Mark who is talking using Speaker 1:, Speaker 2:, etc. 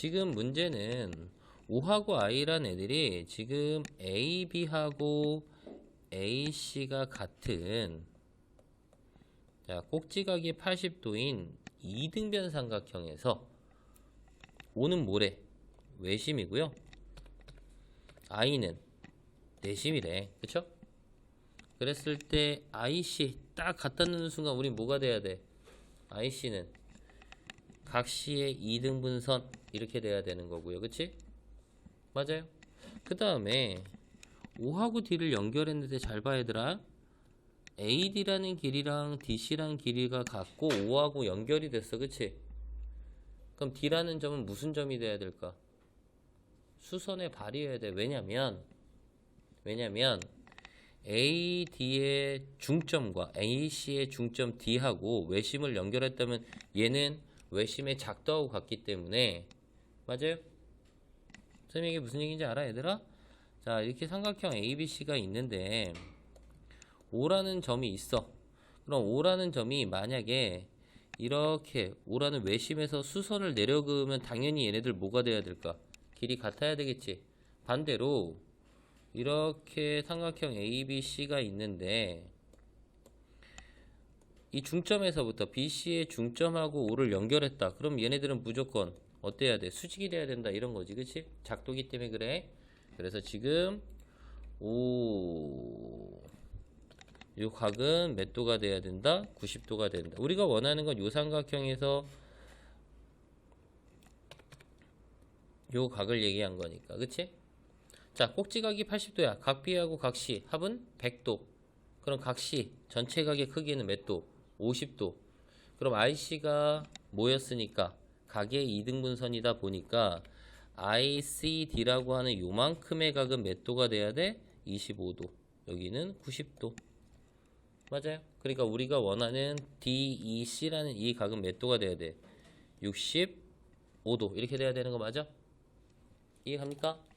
Speaker 1: 지금 문제는 O하고 I란 애들이 지금 A, B하고 AC가 같은 자, 꼭지각이 80도인 이등변 삼각형에서 O는 뭐래? 외심이고요. I는 내심이래. 그쵸? 그랬을 때 IC 딱 갖다 놓는 순간 우린 뭐가 돼야 돼? IC는 각 시의 이등분선 이렇게 돼야 되는 거고요. 그치? 맞아요. 그 다음에 5하고 D를 연결했는데 잘 봐 얘들아. AD라는 길이랑 DC라는 길이가 같고 5하고 연결이 됐어. 그치? 그럼 D라는 점은 무슨 점이 돼야 될까? 수선에 발휘해야 돼. 왜냐면 왜냐면 AD의 중점과 AC의 중점 D하고 외심을 연결했다면 얘는 외심의 작도하고 같기 때문에 맞아요? 선생님 이게 무슨 얘기인지 알아 얘들아? 자 이렇게 삼각형 ABC가 있는데 O라는 점이 있어 그럼 O라는 점이 만약에 이렇게 O라는 외심에서 수선을 내려 그으면 당연히 얘네들 뭐가 돼야 될까? 길이 같아야 되겠지 반대로 이렇게 삼각형 ABC가 있는데 이 중점에서부터 BC의 중점하고 O를 연결했다. 그럼 얘네들은 무조건 어때야 돼? 수직이 돼야 된다. 이런 거지. 그치? 작도기 때문에 그래. 그래서 지금 O 요 각은 몇 도가 돼야 된다? 90도가 된다. 우리가 원하는 건 요 삼각형에서 요 각을 얘기한 거니까. 그치? 자, 꼭지각이 80도야. 각 B하고 각 C 합은 100도. 그럼 각 C 전체 각의 크기는 몇 도? 50도. 그럼 IC가 뭐였으니까 각의 이등분선이다 보니까 ICD라고 하는 요만큼의 각은 몇 도가 돼야 돼? 25도. 여기는 90도. 맞아요. 그러니까 우리가 원하는 DEC라는 이 각은 몇 도가 돼야 돼? 65도. 이렇게 돼야 되는 거 맞아? 이해갑니까?